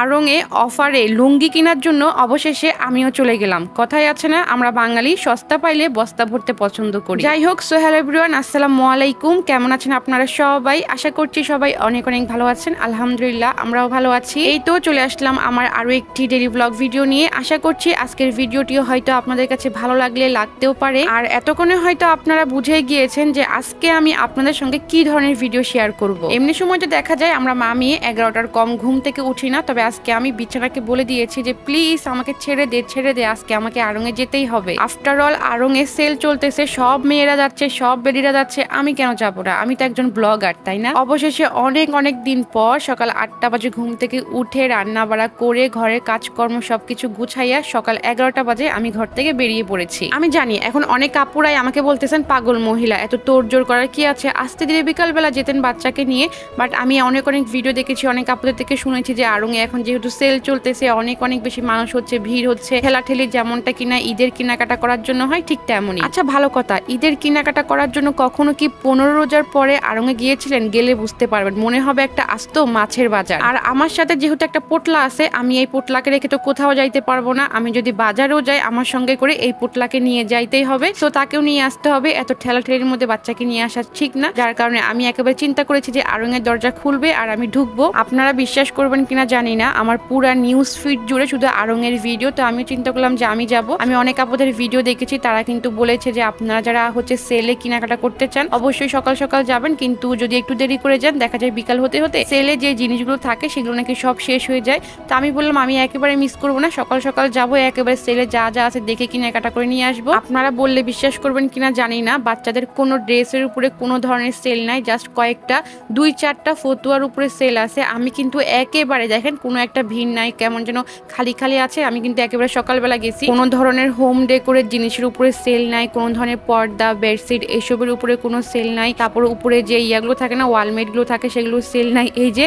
আড়ংয়ে অফারে লুঙ্গি কেনার জন্য অবশেষে আমিও চলে গেলাম। কথাই আছে না, আমরা বাঙালি, সস্তা পাইলে বস্তা ভরতে পছন্দ করি। যাই হোক সোহেল এভরিওয়ান আসসালামু আলাইকুম। কেমন আছেন আপনারা সবাই? আশা করছি সবাই অনেক অনেক ভালো আছেন। আলহামদুলিল্লাহ, আমরাও ভালো আছি। এই তো চলে আসলাম আমার আরও একটি ডেলি ব্লগ ভিডিও নিয়ে। আশা করছি আজকের ভিডিওটিও হয়তো আপনাদের কাছে ভালো লাগলে লাগতেও পারে। আর এতক্ষণে হয়তো আপনারা বুঝে গিয়েছেন যে আজকে আমি আপনাদের সঙ্গে কি ধরনের ভিডিও শেয়ার করব। এমনি সময় তো দেখা যায়, আমরা মামি এগারোটার কম ঘুম থেকে উঠি না, তবে আজকে? আমি বিছানাকে বলে দিয়েছি যে, প্লিজ আমাকে ছেড়ে দে ছেড়ে দে, আজকে আমাকে আড়ঙে যেতেই হবে। আফটার অল আড়ঙে সেল চলতেছে, সব মেয়েরা যাচ্ছে, সব বেডিরা যাচ্ছে, আমি কেন যাব না? আমি তো একজন ব্লগার তাই না? অবশেষে অনেক অনেক দিন পর সকাল আটটা বাজে ঘুম থেকে উঠে রান্না বাড়া করে ঘরের কাজকর্ম সবকিছু গুছাইয়া সকাল এগারোটা বাজে আমি ঘর থেকে বেরিয়ে পড়েছি। আমি জানি, এখন অনেক কাপুরাই আমাকে বলতেছেন, পাগল মহিলা, এত তোড় জোর করার কি আছে? আসতে দিলে বিকালবেলা যেতেন বাচ্চাকে নিয়ে বাট আমি অনেক অনেক ভিডিও দেখেছি, অনেক আপুদের থেকে শুনেছি যে, আড়ঙে এখন যেহেতু সেল চলতেছে, অনেক অনেক বেশি মানুষ হচ্ছে, ভিড় হচ্ছে, ঠেলাঠেলি যেমনটা কিনা ঈদের কেনাকাটা করার জন্য হয়, ঠিক তেমনই। আচ্ছা ভালো কথা। ঈদের কেনাকাটা করার জন্য কখনো কি পনেরো রোজার পরে আড়ঙে গিয়েছিলেন? গেলে বুঝতে পারবেন। মনে হবে একটা আস্ত মাছের বাজার। আর আমার সাথে যেহেতু একটা পোটলা আছে, আমি এই পোটলাকে রেখে তো কোথাও যাইতে পারব না। আমি যদি বাজারেও যাই, আমার সঙ্গে করে এই পোটলাকে নিয়ে যাইতেই হবে। তো তাকেও নিয়ে আসতে হবে। এত ঠেলাঠেলির মধ্যে বাচ্চাকে নিয়ে আসা ঠিক না। যার কারণে আমি একেবারে চিন্তা করেছি যে আড়ঙের দরজা খুলবে আর আমি ঢুকবো। আপনারা বিশ্বাস করবেন কিনা জানি না। আমার পুরা নিউজ ফিড জুড়ে শুধু আড়ঙের ভিডিও তো আমি চিন্তা করলাম যে আমি যাব। আমি অনেক আপুদের ভিডিও দেখেছি, তারা কিন্তু বলেছে যে আপনারা যারা হচ্ছে সেলে কেনাকাটা করতে চান, অবশ্যই সকাল সকাল যাবেন, কিন্তু যদি একটু দেরি করে যান, দেখা যায় বিকাল হতে হতে সেলে যে জিনিসগুলো থাকে, সেগুলো নাকি সব শেষ হয়ে যায়। তো আমি বললাম, আমি একেবারে মিস করব না, সকাল সকাল যাব, একেবারে সেলে যা যা আছে দেখে কেনাকাটা করে নিয়ে আসব। আপনারা বললে বিশ্বাস করবেন কিনা জানি না, বাচ্চাদের কোনো ড্রেসের উপরে কোনো ধরনের সেল নাই জাস্ট কয়েকটা, দুই চারটা ফতুয়ার উপরে সেল আছে। আমি কিন্তু একেবারে দেখেন কোনো একটা ভিড় নাই, কেমন যেন খালি খালি আছে। আমি কিন্তু একেবারে সকালবেলা গেছি। কোনো ধরনের হোম ডেকোরের জিনিসের উপরে সেল নাই, কোনো ধরনের পর্দা বেডশিট এসবের উপরে কোনো সেল নাই। তারপর উপরে যে ইয়াগুলো থাকে না ওয়ালমেটগুলো থাকে, সেগুলো সেল নাই। এই যে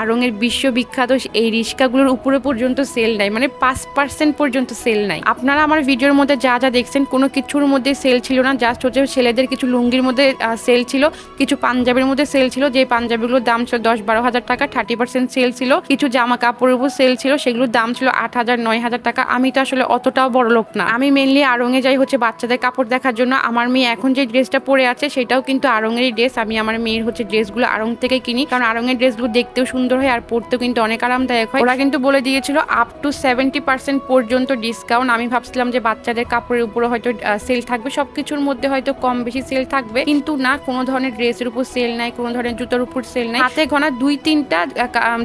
আরঙের বিশ্ববিখ্যাত এই রিস্কাগুলোর উপরে পর্যন্ত সেল নাই। মানে পাঁচ পার্সেন্ট পর্যন্ত সেল নাই। আপনারা আমার ভিডিওর মধ্যে যা যা দেখছেন, কোনো কিছুর মধ্যে সেল ছিল না। জাস্ট হচ্ছে ছেলেদের কিছু লুঙ্গির মধ্যে সেল ছিল। কিছু পাঞ্জাবের মধ্যে সেল ছিল। যে পাঞ্জাবিগুলোর দাম ছিল দশ বারো হাজার টাকা থার্টি পার্সেন্ট সেল ছিল। কিছু জামা কাপড়ের উপর সেল ছিল, সেগুলোর দাম ছিল আট হাজার, নয় হাজার টাকা। আমি তো আসলে অতটাও বড় লোক না। আমি মেনলি আড়ঙে যাই হচ্ছে বাচ্চাদের কাপড় দেখার জন্য। আমার মেয়ে এখন যে ড্রেসটা পরে আছে, সেটাও কিন্তু আড়ঙেরই ড্রেস আমি আমার মেয়ের হচ্ছে ড্রেসগুলো আড়ং থেকে কিনি। কারণ আড়ঙের ড্রেসগুলো দেখতেও সুন্দর হয় আর পরতেও কিন্তু অনেক আরামদায়ক হয়। ওরা কিন্তু বলে দিয়েছিল আপ টু সেভেন্টি পার্সেন্ট পর্যন্ত ডিসকাউন্ট আমি ভাবছিলাম যে বাচ্চাদের কাপড়ের উপরে হয়তো সেল থাকবে। সব কিছুর মধ্যে হয়তো কম বেশি সেল থাকবে। কিন্তু না, কোনো ধরনের ড্রেসের উপর সেল নাই, কোনো ধরনের জুতার উপর সেল নাই। হাতে ঘনা দুই, তিনটা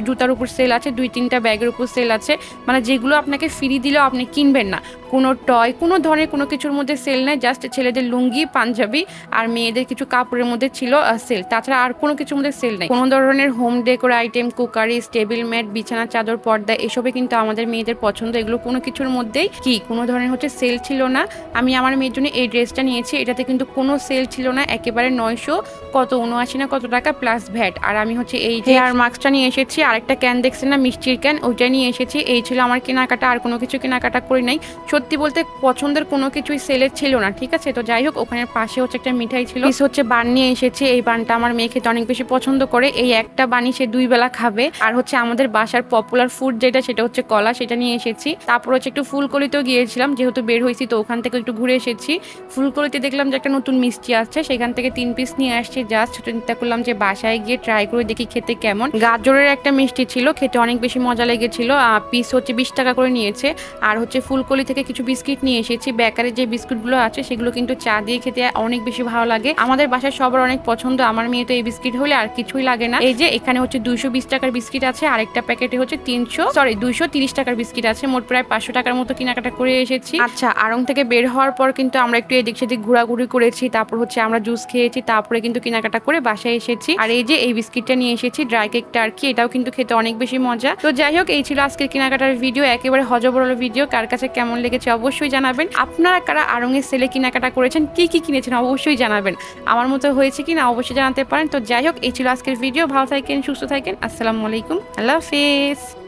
জুতার উপর সেল আছে। দুই তিনটা ব্যাগের উপর সেল আছে। মানে যেগুলো আপনাকে ফ্রি দিলেও আপনি কিনবেন না। কোনো টয় কোনো ধরনের কোনো কিছুর মধ্যে সেল নেই জাস্ট ছেলেদের লুঙ্গি পাঞ্জাবি আর মেয়েদের কিছু কাপড়ের মধ্যে ছিল সেল তাছাড়া আর কোনো কিছুর মধ্যে সেল নেই। কোনো ধরনের home decor item cookery table mat বিছানা চাদর পর্দা এসবে কিন্তু আমাদের মেয়েদের পছন্দ। এগুলো কোনো কিছুর মধ্যেই কি? কোনো ধরনের হচ্ছে সেল ছিল না। আমি আমার মেয়ের জন্য এই ড্রেসটা নিয়েছি। এটাতে কিন্তু কোনো সেল ছিল না। একেবারে নয়শো কত উনআশি না কত টাকা প্লাস ভ্যাট আর আমি হচ্ছে এই হেয়ার মাস্কটা নিয়ে এসেছি। আরেকটা ক্যান দেখছেন না মিষ্টির ক্যান ওইটা নিয়ে এসেছি। এই ছিল আমার কেনাকাটা, আর কোনো কিছু কেনাকাটা করি নাই। সত্যি বলতে পছন্দের কোনো কিছুই সেলের ছিল না, ঠিক আছে? তো যাই হোক ওখানে পাশে হচ্ছে একটা মিঠাই ছিল। হচ্ছে বান নিয়ে এসেছে। এই বানটা আমার মেয়ে খেতে অনেক বেশি পছন্দ করে। এই একটা বানি সে দুই বেলা খাবে। আর হচ্ছে আমাদের বাসার পপুলার ফুড যেটা, সেটা হচ্ছে কলা, সেটা নিয়ে এসেছি। তারপর হচ্ছে একটু ফুলকলিতেও গিয়েছিলাম। যেহেতু বের হয়েছি, তো ওখান থেকে একটু ঘুরে এসেছি। ফুলকলিতে দেখলাম যে একটা নতুন মিষ্টি আসছে। সেখান থেকে তিন পিস নিয়ে আসছি। জাস্ট চিন্তা করলাম যে বাসায় গিয়ে ট্রাই করে দেখি খেতে কেমন। গাজরের একটা মিষ্টি ছিল, খেতে অনেক বেশি মজা লেগেছিল। পিস হচ্ছে বিশ টাকা করে নিয়েছে। আর হচ্ছে ফুলকলি থেকে কিছু বিস্কিট নিয়ে এসেছি। বেকারের যে বিস্কুটগুলো আছে, সেগুলো কিন্তু চা দিয়ে খেতে অনেক বেশি ভালো লাগে। আমাদের বাসায় সবার অনেক পছন্দ। আমার মেয়ে তো এই বিস্কিট হলে আর কিছুই লাগে না। এই যে, এখানে হচ্ছে দুইশো বিশ টাকার বিস্কিট আছে। আরেকটা প্যাকেটে হচ্ছে তিনশো সরি দুইশো তিরিশ টাকার বিস্কিট আছে। মোট প্রায় পাঁচশো টাকার মতো কেনাকাটা করে এসেছি। আচ্ছা আড়ং থেকে বের হওয়ার পর কিন্তু আমরা একটু এদিক সেদিক ঘোরাঘুরি করেছি। তারপর হচ্ছে আমরা জুস খেয়েছি। তারপরে কিন্তু কেনাকাটা করে বাসায় এসেছি। আর এই যে, এই বিস্কিটটা নিয়ে এসেছি। ড্রাই কেকটা আর কি, এটাও কিন্তু খেতে অনেক বেশি মজা তো যাই হোক, এই ছিল আজকের কেনাকাটার ভিডিও একেবারে হজবরল ভিডিও কার কাছে কেমন লেগেছে অবশ্যই জানাবেন। আপনারা কারা আরঙের সেলে কেনাকাটা করেছেন, কি কি কিনেছেন অবশ্যই জানাবেন। আমার মতো হয়েছে কি না অবশ্যই জানাতে পারেন। তো যাই হোক, এই ছিল আজকের ভিডিও ভালো থাকেন, সুস্থ থাকেন। আসসালামু আলাইকুম। আল্লাহ হাফেজ।